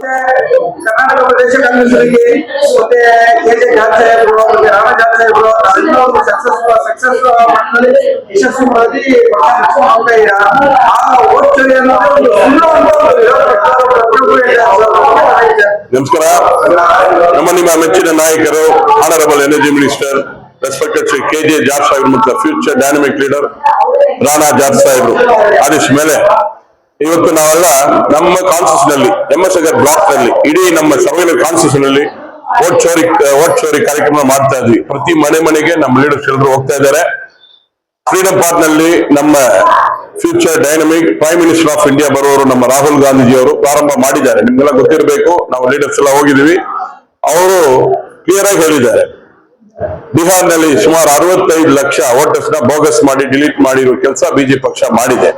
ಕರ್ನಾಟಕ ಪ್ರದೇಶ ಕಾಂಗ್ರೆಸ್ಗೆ ಮತ್ತೆ K J John ಸಾಹೇಬ್ರು ಮತ್ತೆ ರಾಮ ಜಾನ್ ಸಾಹೇಬ್ರು ನಾವೆಲ್ಲರೂ ಸಕ್ಸಸ್ ಸಕ್ಸಸ್ ಮಟ್ಟದಲ್ಲಿ ಯಶಸ್ವಿ ಮಾಡಿ ಪಕ್ಷ ನಡೆಸ್ಕೊಂಡು ಹೋಗ್ತಾ ಇದ್ದೀರಾ ಆ ಓಟ್ ಚೋರಿ ಅನ್ನೋದು ಒಂದು ಸುಳ್ಳು ಅಂತ ಒಂದು ವಿರೋಧ ಪಕ್ಷದವರು ಇದೆ. ನಮಸ್ಕಾರ ನಮ್ಮ ನಿಮ್ಮ ಮೆಚ್ಚಿನ ನಾಯಕರು honourable energy minister respected Shri K J George Saheb ಮತ್ತು future dynamic leader Rana George ಸಾಹೇಬ್ರು ಆದೇಶ ಮೇಲೆ ಇವತ್ತು ನಾವೆಲ್ಲ ನಮ್ಮ ಕಾನ್ಸ್ಟಿಟ್ಯೂಷನ್ ಅಲ್ಲಿ ನಗರ್ ಬ್ಲಾಕ್ನಲ್ಲಿ, ಇಡೀ ನಮ್ಮ ಸರ್ವೇನರ್ ಕಾನ್ಸ್ಟಿಟ್ಯೂಷನ್ ಅಲ್ಲಿ ಓಟ್ ಚೋರಿ ಓಟ್ ಚೋರಿ ಕಾರ್ಯಕ್ರಮ ಮಾಡ್ತಾ ಇದ್ವಿ. ಪ್ರತಿ ಮನೆ ಮನೆಗೆ ನಮ್ಮ ಲೀಡರ್ಸ್ ಎಲ್ಲರೂ ಹೋಗ್ತಾ ಇದ್ದಾರೆ. ಫ್ರೀಡಂ ಪಾರ್ಕ್ನಲ್ಲಿ ನಮ್ಮ future dynamic prime minister of India ಬರುವವರು ನಮ್ಮ ರಾಹುಲ್ ಗಾಂಧೀಜಿ ಅವರು ಪ್ರಾರಂಭ ಮಾಡಿದ್ದಾರೆ. ನಿಮ್ಗೆಲ್ಲ ಗೊತ್ತಿರಬೇಕು, ನಾವು ಲೀಡರ್ಸ್ ಎಲ್ಲ ಹೋಗಿದೀವಿ ಅವರು ಕ್ಲಿಯರ್ ಆಗಿ ಹೇಳಿದ್ದಾರೆ. ಬಿಹಾರ್ನಲ್ಲಿ ಸುಮಾರು ಅರವತ್ತೈದು ಲಕ್ಷ ವೋಟರ್ಸ್ನ ಬೋಗಸ್ ಮಾಡಿ ಡಿಲೀಟ್ ಮಾಡಿರೋ ಕೆಲಸ ಬಿಜೆಪಿ ಪಕ್ಷ ಮಾಡಿದೆ.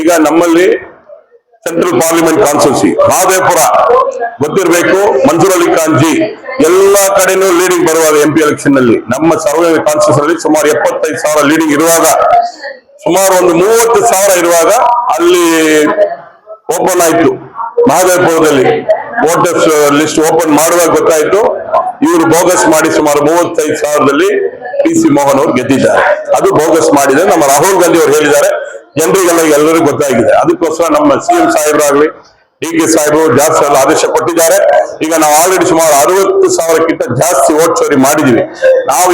ಈಗ ನಮ್ಮಲ್ಲಿ ಸೆಂಟ್ರಲ್ ಪಾರ್ಲಿಮೆಂಟ್ ಕಾನ್ಸ್ಟಿಟ್ಯೂನ್ಸಿ ಮಹದೇವಪುರ ಗೊತ್ತಿರಬೇಕು ಮನ್ಸೂರ್ ಅಲಿ ಖಾನ್ ಜಿ ಎಲ್ಲಾ ಕಡೆನೂ ಲೀಡಿಂಗ್ ಬರುವಾಗ ಎಂ ಪಿ ಎಲೆಕ್ಷನ್ನಲ್ಲಿ ನಮ್ಮ ಸರ್ವೆ ಕಾನ್ಸ್ಟಿಟ್ಯೂನ್ಸಿ ಸುಮಾರು ಎಪ್ಪತ್ತೈದು ಸಾವಿರ ಲೀಡಿಂಗ್ ಇರುವಾಗ, ಸುಮಾರು ಒಂದು ಮೂವತ್ತು ಸಾವಿರ ಇರುವಾಗ ಅಲ್ಲಿ ಓಪನ್ ಆಯ್ತು. ಮಹದೇವಪುರದಲ್ಲಿ ವೋಟರ್ಸ್ ಲಿಸ್ಟ್ ಓಪನ್ ಮಾಡುವಾಗ ಗೊತ್ತಾಯ್ತು. ಇವರು ಬೋಗಸ್ ಮಾಡಿ ಸುಮಾರು ಮೂವತ್ತೈದು ಸಾವಿರದಲ್ಲಿ ಪಿ ಸಿ ಮೋಹನ್ ಅವರು ಗೆದ್ದಿದ್ದಾರೆ. ಅದು ಬೋಗಸ್ ಮಾಡಿದ್ರೆ ನಮ್ಮ ರಾಹುಲ್ ಗಾಂಧಿ ಅವರು ಹೇಳಿದ್ದಾರೆ. ಜನರಿಗೆಲ್ಲ ಎಲ್ಲರಿಗೂ ಗೊತ್ತಾಗಿದೆ. ಅದಕ್ಕೋಸ್ಕರ ನಮ್ಮ ಸಿ ಎಂ ಸಾಹೇಬರಾಗ್ಲಿ ಡಿ ಕೆ ಸಾಹೇಬರು ಜಾಸ್ತಿ ಎಲ್ಲ ಆದೇಶ ಕೊಟ್ಟಿದ್ದಾರೆ. ಈಗ ನಾವು ಆಲ್ರೆಡಿ ಸುಮಾರು ಅರವತ್ತು ಸಾವಿರಕ್ಕಿಂತ ಜಾಸ್ತಿ ಓಟ್ ಚೋರಿ ಮಾಡಿದೀವಿ.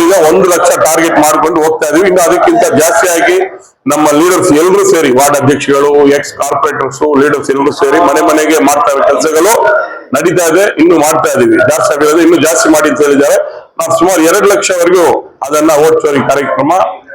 ಈಗ ಒಂದು ಲಕ್ಷ ಟಾರ್ಗೆಟ್ ಮಾಡ್ಕೊಂಡು ಹೋಗ್ತಾ ಇದೀವಿ. ಇನ್ನು ಅದಕ್ಕಿಂತ ಜಾಸ್ತಿ ಆಗಿ ನಮ್ಮ ಲೀಡರ್ಸ್ ಎಲ್ಲರೂ ಸೇರಿ, ವಾರ್ಡ್ ಅಧ್ಯಕ್ಷಗಳು ಎಕ್ಸ್ ಕಾರ್ಪೊರೇಟರ್ಸ್ ಲೀಡರ್ಸ್ ಎಲ್ಲರೂ ಸೇರಿ ಮನೆ ಮನೆಗೆ ಮಾಡ್ತಾ ಇರೋ ಕೆಲಸಗಳು ನಡೀತಾ ಇದೆ, ಇನ್ನು ಮಾಡ್ತಾ ಇದೀವಿ. ಜಾಸ್ತಿ ಆಗಿರೋದು ಇನ್ನು ಜಾಸ್ತಿ ಮಾಡಿ ಅಂತ ಹೇಳಿದ್ದಾರೆ. ನಾವು ಸುಮಾರು ಎರಡು ಲಕ್ಷವರೆಗೂ ಅದನ್ನ ಓಟ್ ಚೋರಿ ಕಾರ್ಯಕ್ರಮ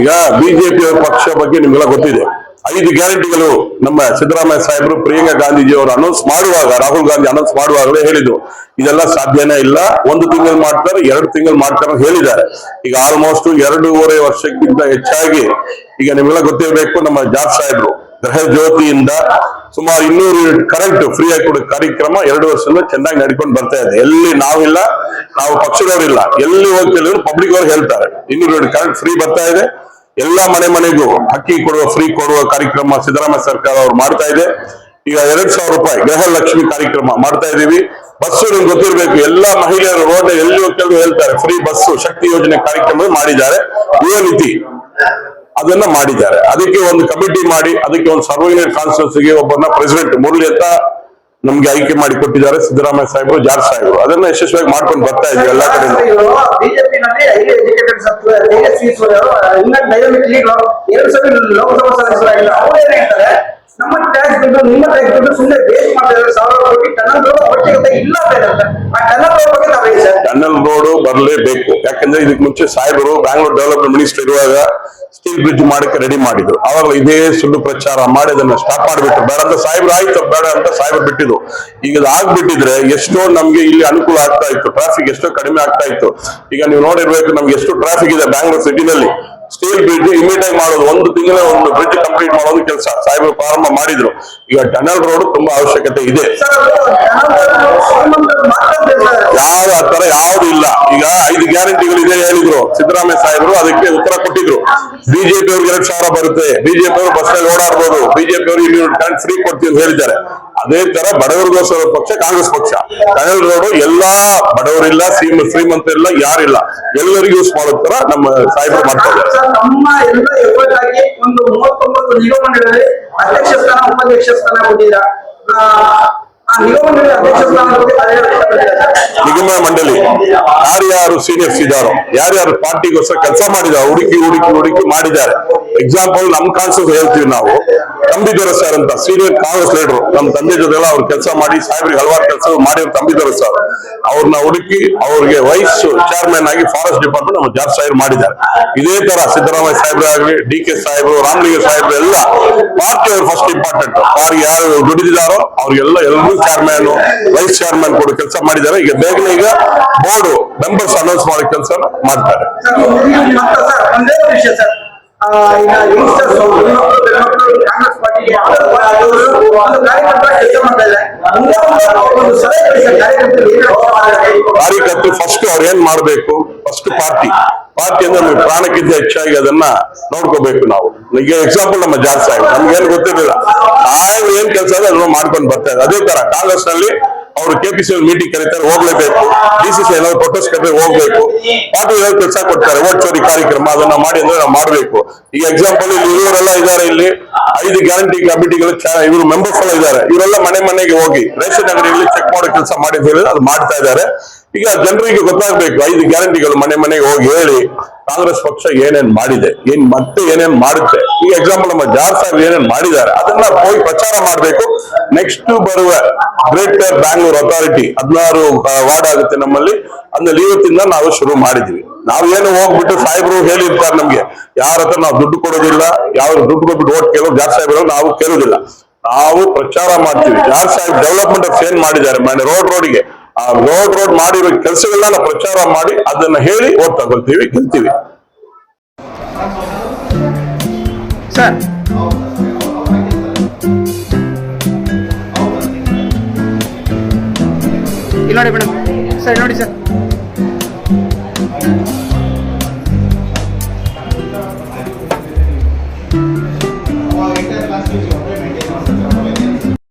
ಈಗ ಬಿಜೆಪಿ ಪಕ್ಷ ಬಗ್ಗೆ ನಿಮ್ಗೆಲ್ಲ ಗೊತ್ತಿದೆ. ಐದು ಗ್ಯಾರಂಟಿಗಳು ನಮ್ಮ ಸಿದ್ದರಾಮಯ್ಯ ಸಾಹೇಬರು, ಪ್ರಿಯಾಂಕಾ ಗಾಂಧೀಜಿ ಅವರು ಅನೌನ್ಸ್ ಮಾಡುವಾಗ, ರಾಹುಲ್ ಗಾಂಧಿ ಅನೌನ್ಸ್ ಮಾಡುವಾಗಲೇ ಹೇಳಿದ್ರು ಇದೆಲ್ಲ ಸಾಧ್ಯನೇ ಇಲ್ಲ. ಒಂದು ತಿಂಗಳು ಮಾಡ್ತಾರೆ, ಎರಡು ತಿಂಗಳು ಮಾಡ್ತಾರೆ ಅಂತ ಹೇಳಿದ್ದಾರೆ. ಈಗ ಆಲ್ಮೋಸ್ಟ್ ಎರಡೂವರೆ ವರ್ಷಕ್ಕಿಂತ ಹೆಚ್ಚಾಗಿ, ಈಗ ನಿಮ್ಗೆಲ್ಲ ಗೊತ್ತಿರಬೇಕು ನಮ್ಮ ಜಾರ್ಜ್ ಸಾಹೇಬ್ರು ಗೃಹ ಜ್ಯೋತಿಯಿಂದ ಸುಮಾರು ಇನ್ನೂರು ಕರೆಂಟ್ ಫ್ರೀ ಆಗಿ ಕೊಡೋ ಕಾರ್ಯಕ್ರಮ ಎರಡು ವರ್ಷದಿಂದ ಚೆನ್ನಾಗಿ ನಡ್ಕೊಂಡು ಬರ್ತಾ ಇದೆ. ಎಲ್ಲಿ ನಾವಿಲ್ಲ, ನಾವು ಪಕ್ಷದವರಿಲ್ಲ. ಎಲ್ಲಿ ಹೋಗಿ ಕೇಳಿದ್ರು ಪಬ್ಲಿಕ್ ಅವ್ರಿಗೆ ಹೇಳ್ತಾರೆ. ಇನ್ನೂರು ಕರೆಂಟ್ ಫ್ರೀ ಬರ್ತಾ ಇದೆ. ಎಲ್ಲಾ ಮನೆ ಮನೆಗೂ ಅಕ್ಕಿ ಕೊಡುವ ಫ್ರೀ ಕೊಡುವ ಕಾರ್ಯಕ್ರಮ ಸಿದ್ದರಾಮಯ್ಯ ಸರ್ಕಾರ ಅವ್ರು ಮಾಡ್ತಾ ಇದೆ. ಈಗ ಎರಡ್ ಸಾವಿರ ರೂಪಾಯಿ ಗೃಹ ಲಕ್ಷ್ಮಿ ಕಾರ್ಯಕ್ರಮ ಮಾಡ್ತಾ ಇದೀವಿ. ಬಸ್ಸು ನಿಮ್ಗೆ ಗೊತ್ತಿರಬೇಕು, ಎಲ್ಲಾ ಮಹಿಳೆಯರು ರೋಡ್ ಎಲ್ಲಿ ಕೆಲವು ಹೇಳ್ತಾರೆ ಫ್ರೀ ಬಸ್ಸು ಶಕ್ತಿ ಯೋಜನೆ ಕಾರ್ಯಕ್ರಮ ಮಾಡಿದ್ದಾರೆ. ಯುವ ನಿಧಿ ಅದನ್ನ ಮಾಡಿದ್ದಾರೆ. ಅದಕ್ಕೆ ಒಂದು ಕಮಿಟಿ ಮಾಡಿ, ಅದಕ್ಕೆ ಒಂದು ಸರ್ವೈನರ್ಗೆ ಒಬ್ಬರನ್ನ ಪ್ರೆಸಿಡೆಂಟ್ ಮುರಳಿ ಅಂತ ನಮ್ಗೆ ಆಯ್ಕೆ ಮಾಡಿ ಕೊಟ್ಟಿದ್ದಾರೆ ಸಿದ್ದರಾಮಯ್ಯ ಸಾಹೇಬರು ಜಾರ್ ಸಾಹೇಬರು. ಅದನ್ನ ಯಶಸ್ವಿಯಾಗಿ ಮಾಡ್ಕೊಂಡು ಬರ್ತಾ ಇದ್ವಿ ಎಲ್ಲಾ ಕಡೆ. ನಮ್ಮ ಟ್ಯಾಕ್ಸ್ ನಿಮ್ಮ ಟ್ಯಾಕ್ಸ್ ಸುಮ್ಮನೆ ವೇಸ್ಟ್ ಮಾಡ್ತಾ ಇದ್ದಾರೆ. ಸಾವಿರ ಕೋಟಿ, ಟನಲ್ ರೋಡ್ ಇಲ್ಲ ಅಂತ ಆ ಟನಲ್ ಬಗ್ಗೆ ನಾವು ಟನಲ್ ರೋಡ್ ಬರಲೇಬೇಕು. ಯಾಕಂದ್ರೆ ಇದಕ್ಕೆ ಮುಂಚೆ ಸಾಹೇಬರು ಬ್ಯಾಂಗ್ಳೂರ್ ಡೆವಲಪ್ಮೆಂಟ್ ಮಿನಿಸ್ಟರ್ ಇರುವಾಗ ಸ್ಟೀಲ್ ಬ್ರಿಡ್ಜ್ ಮಾಡಕ್ಕೆ ರೆಡಿ ಮಾಡಿದ್ರು. ಅವಾಗ ಇದೇ ಸುಳ್ಳು ಪ್ರಚಾರ ಮಾಡಿ ಅದನ್ನ ಸ್ಟಾಪ್ ಮಾಡಿಬಿಟ್ರು. ಬೇಡ ಅಂತ ಸಾಹೇಬ್ರು ಆಯ್ತು, ಬೇಡ ಅಂತ ಸಾಹೇಬ್ರು ಬಿಟ್ಟಿದ್ರು. ಈಗ ಆಗ್ಬಿಟ್ಟಿದ್ರೆ ಎಷ್ಟೋ ನಮ್ಗೆ ಇಲ್ಲಿ ಅನುಕೂಲ ಆಗ್ತಾ ಇತ್ತು. ಟ್ರಾಫಿಕ್ ಎಷ್ಟೋ ಕಡಿಮೆ ಆಗ್ತಾ ಇತ್ತು. ಈಗ ನೀವು ನೋಡಿರ್ಬೇಕು ನಮ್ಗೆ ಎಷ್ಟು ಟ್ರಾಫಿಕ್ ಇದೆ ಬ್ಯಾಂಗ್ಳೂರ್ ಸಿಟಿನಲ್ಲಿ ಸ್ಟೀಲ್ ಬ್ರಿಡ್ಜ್ ಇಮಿಡಿಯೇಟ್ ಆಗಿ ಮಾಡೋದು ಒಂದು ತಿಂಗಳ ಒಂದು ಬ್ರಿಡ್ಜ್ ಕಂಪ್ಲೀಟ್ ಮಾಡೋದು ಕೆಲಸ. ಸಾಹೇಬರು ಪ್ರಾರಂಭ ಮಾಡಿದ್ರು. ಈಗ ಟನಲ್ ರೋಡ್ ತುಂಬಾ ಅವಶ್ಯಕತೆ ಇದೆ. ಆ ತರ ಯಾವ್ದು ಇಲ್ಲ. ಈಗ ಐದು ಗ್ಯಾರಂಟಿಗಳು ಇದೆ ಹೇಳಿದ್ರು ಸಿದ್ದರಾಮಯ್ಯ ಸಾಹೇಬರು ಅದಕ್ಕೆ ಉತ್ತರ ಕೊಟ್ಟಿದ್ರು. ಬಿಜೆಪಿ ಅವ್ರಿಗೆ ಎರಡ್ ಸಾವಿರ ಬರುತ್ತೆ. ಬಿಜೆಪಿ ಅವರು ಬಸ್ನಲ್ಲಿ ಓಡಾಡ್ಬೋದು. ಬಿಜೆಪಿ ಅವರು ಇಲ್ಲಿ ಕರೆಂಟ್ ಫ್ರೀ ಕೊಡ್ತೀವಿ ಅಂತ ಹೇಳಿದ್ದಾರೆ. ಅದೇ ತರ ಬಡವರಿಗೋಸ್ಕರ ಪಕ್ಷ, ಕಾಂಗ್ರೆಸ್ ಪಕ್ಷ. ರೋಡ್ ಎಲ್ಲಾ ಬಡವರಿಲ್ಲ ಶ್ರೀಮ ಶ್ರೀಮಂತರಿಲ್ಲ ಯಾರಿಲ್ಲ ಎಲ್ಲರಿಗೂ ಯೂಸ್ ಮಾಡೋ ತರ ನಮ್ಮ ಸಾಹೇಬರು ಮಾಡ್ತಾ ಇದ್ದಾರೆ. ಒಂದು ಅಧ್ಯಕ್ಷ ಸ್ಥಾನ ಉಪಾಧ್ಯಕ್ಷ ಸ್ಥಾನ ಕೊಟ್ಟಿದ್ದೀರಾ. ನಿಗಮ ಮಂಡಳಿ, ಯಾರ್ಯಾರು ಸೀನಿಯರ್ಸ್ ಇದ್ದಾರೋ, ಯಾರ್ಯಾರು ಪಾರ್ಟಿಗೋಸ್ಕರ ಕೆಲಸ ಮಾಡಿದಾರೆ, ಹುಡುಕಿ ಹುಡುಕಿ ಹುಡುಕಿ ಮಾಡಿದ್ದಾರೆ. ಎಕ್ಸಾಂಪಲ್ ನಮ್ ಕಾನ್ಸಸ್ ಹೇಳ್ತೀವಿ ನಾವು. ತಂಬಿದೊರೆ ಸರ್ ಅಂತ ಸೀನಿಯರ್ ಕಾಂಗ್ರೆಸ್ ಲೀಡರ್ ನಮ್ಮ ತಂದೆ ಜೊತೆ ಎಲ್ಲ ಅವ್ರು ಕೆಲಸ ಮಾಡಿ, ಸಾಹೇಬ್ರಿಗೆ ಹಲವಾರು ಕೆಲಸ ಮಾಡಿರೋ ತಂಬಿದೊರೆ ಸರ್ ಅವ್ರನ್ನ ಹುಡುಕಿ, ಅವ್ರಿಗೆ ವೈಸ್ ಚೇರ್ಮನ್ ಆಗಿ ಫಾರೆಸ್ಟ್ ಡಿಪಾರ್ಟ್ಮೆಂಟ್ ನಮ್ಮ ಜಾರ್ಜ್ ಸಾಹೇಬ್ ಮಾಡಿದ್ದಾರೆ. ಇದೇ ತರ ಸಿದ್ದರಾಮಯ್ಯ ಸಾಹೇಬ್ರು ಆಗಲಿ, ಡಿ ಕೆ ಸಾಹೇಬ್ರು, ರಾಮಲಿಂಗ ಸಾಹೇಬ್ರು ಎಲ್ಲ ಪಾರ್ಟಿ ಅವ್ರು ಫಸ್ಟ್ ಇಂಪಾರ್ಟೆಂಟ್ ಅವ್ರಿಗೆ ಯಾರು ದುಡಿದಿದ್ದಾರೋ, ಅವ್ರಿಗೆಲ್ಲ ಎಲ್ಲರೂ ಚೇರ್ಮನ್ ವೈಸ್ ಚೇರ್ಮನ್ ಕೂಡ ಕೆಲಸ ಮಾಡಿದ್ದಾರೆ. ಈಗ ಬೇಗನೆ ಈಗ ಬೋರ್ಡ್ ಮೆಂಬರ್ಸ್ ಅನೌನ್ಸ್ ಮಾಡೋ ಕೆಲಸ ಮಾಡ್ತಾರೆ. ಆ, ಕಾರ್ಯಕರ್ತರು ಫಸ್ಟ್ ಅವ್ರು ಏನ್ ಮಾಡ್ಬೇಕು? ಫಸ್ಟ್ ಪಾರ್ಟಿ ಪಾರ್ಟಿ ಅಂದ್ರೆ ನಮ್ಗೆ ಪ್ರಾಣಕ್ಕಿಂತ ಹೆಚ್ಚಾಗಿ ಅದನ್ನ ನೋಡ್ಕೋಬೇಕು ನಾವು. ಈಗ ಎಕ್ಸಾಂಪಲ್ ನಮ್ಮ ಜಾಸ್ತಿ ಆಗಿದೆ ನಮ್ಗೆ ಏನು ಗೊತ್ತಿರಲಿಲ್ಲ. ಸಾಹೇಬ್ ಏನ್ ಕೆಲಸ ಇದೆ ಅದನ್ನ ಮಾಡ್ಕೊಂಡು ಬರ್ತಾ ಇದ್ದಾರೆ. ಅದೇ ತರ ಕಾಂಗ್ರೆಸ್ನಲ್ಲಿ ಅವರು ಕೆಪಿಸಿ ಮೀಟಿಂಗ್ ಕರೀತಾರೆ, ಹೋಗ್ಲೇಬೇಕು. ಡಿ ಸಿ ಸಿ ಏನಾದ್ರು ಪ್ರೊಟೆಸ್ಟ್ ಕರೆದ್ರೆ ಹೋಗ್ಬೇಕು. ಪಾರ್ಟಿ ಏನಾದ್ರು ಕೆಲಸ ಕೊಡ್ತಾರೆ ಓಟ್ ಚೋರಿ ಕಾರ್ಯಕ್ರಮ ಅದನ್ನ ಮಾಡಿ ಅಂದ್ರೆ ನಾವು ಮಾಡ್ಬೇಕು. ಈಗ ಎಕ್ಸಾಂಪಲ್ ಇಲ್ಲಿ ಇವರೆಲ್ಲ ಇದ್ದಾರೆ ಇಲ್ಲಿ. ಐದು ಗ್ಯಾರಂಟಿ ಕಮಿಟಿಗಳು ಇವರು ಮೆಂಬರ್ಸ್ ಎಲ್ಲ ಇದ್ದಾರೆ. ಇವರೆಲ್ಲ ಮನೆ ಮನೆಗೆ ಹೋಗಿ ರೇಷನ್ ಅಂಗಡಿಯಲ್ಲಿ ಚೆಕ್ ಮಾಡೋ ಕೆಲಸ ಮಾಡಿದ್ರೆ ಅದು ಮಾಡ್ತಾ ಇದ್ದಾರೆ. ಈಗ ಜನರಿಗೆ ಗೊತ್ತಾಗ್ಬೇಕು, ಐದು ಗ್ಯಾರಂಟಿಗಳು ಮನೆ ಮನೆಗೆ ಹೋಗಿ ಹೇಳಿ. ಕಾಂಗ್ರೆಸ್ ಪಕ್ಷ ಏನೇನ್ ಮಾಡಿದೆ, ಏನ್ ಮತ್ತೆ ಏನೇನ್ ಮಾಡುತ್ತೆ, ಈ ಎಕ್ಸಾಂಪಲ್ ನಮ್ಮ ಜಾರ್ ಸಾಹೇಬ್ ಏನೇನ್ ಮಾಡಿದ್ದಾರೆ, ಅದನ್ನ ಹೋಗಿ ಪ್ರಚಾರ ಮಾಡಬೇಕು. ನೆಕ್ಸ್ಟ್ ಬರುವ ಗ್ರೇಟರ್ ಬ್ಯಾಂಗ್ಳೂರ್ ಅಥಾರಿಟಿ ಹದಿನಾರು ವಾರ್ಡ್ ಆಗುತ್ತೆ ನಮ್ಮಲ್ಲಿ. ಅಂದ್ರೆ ಇವತ್ತಿಂದ ನಾವು ಶುರು ಮಾಡಿದೀವಿ. ನಾವು ಏನು ಹೋಗ್ಬಿಟ್ಟು ಸಾಹೇಬರು ಹೇಳಿರ್ತಾರೆ ನಮ್ಗೆ, ಯಾರ ಹತ್ರ ನಾವು ದುಡ್ಡು ಕೊಡೋದಿಲ್ಲ ಯಾವ ದುಡ್ಡು ಕೊಟ್ಬಿಟ್ಟು ಓಟ್ ಕೇಳೋ ಜಾರ್ ಸಾಹೇಬ್ರು ನಾವು ಕೇಳೋದಿಲ್ಲ. ನಾವು ಪ್ರಚಾರ ಮಾಡ್ತೀವಿ. ಜಾರ್ ಸಾಹೇಬ್ ಡೆವಲಪ್ಮೆಂಟ್ ಏನ್ ಮಾಡಿದ್ದಾರೆ ಮನೆ ರೋಡ್ ರೋಡ್ಗೆ ಆ ರೋಡ್ ರೋಡ್ ಮಾಡಿರೋ ಕೆಲಸಗಳನ್ನ ಪ್ರಚಾರ ಮಾಡಿ ಅದನ್ನ ಹೇಳಿ ಓಟ್ ತಗೊಳ್ತೀವಿ, ಗೆಲ್ತೀವಿ. ಸರ್. ನೋಡಿ ಮೇಡಮ್. ಸರ್ ನೋಡಿ ಸರ್.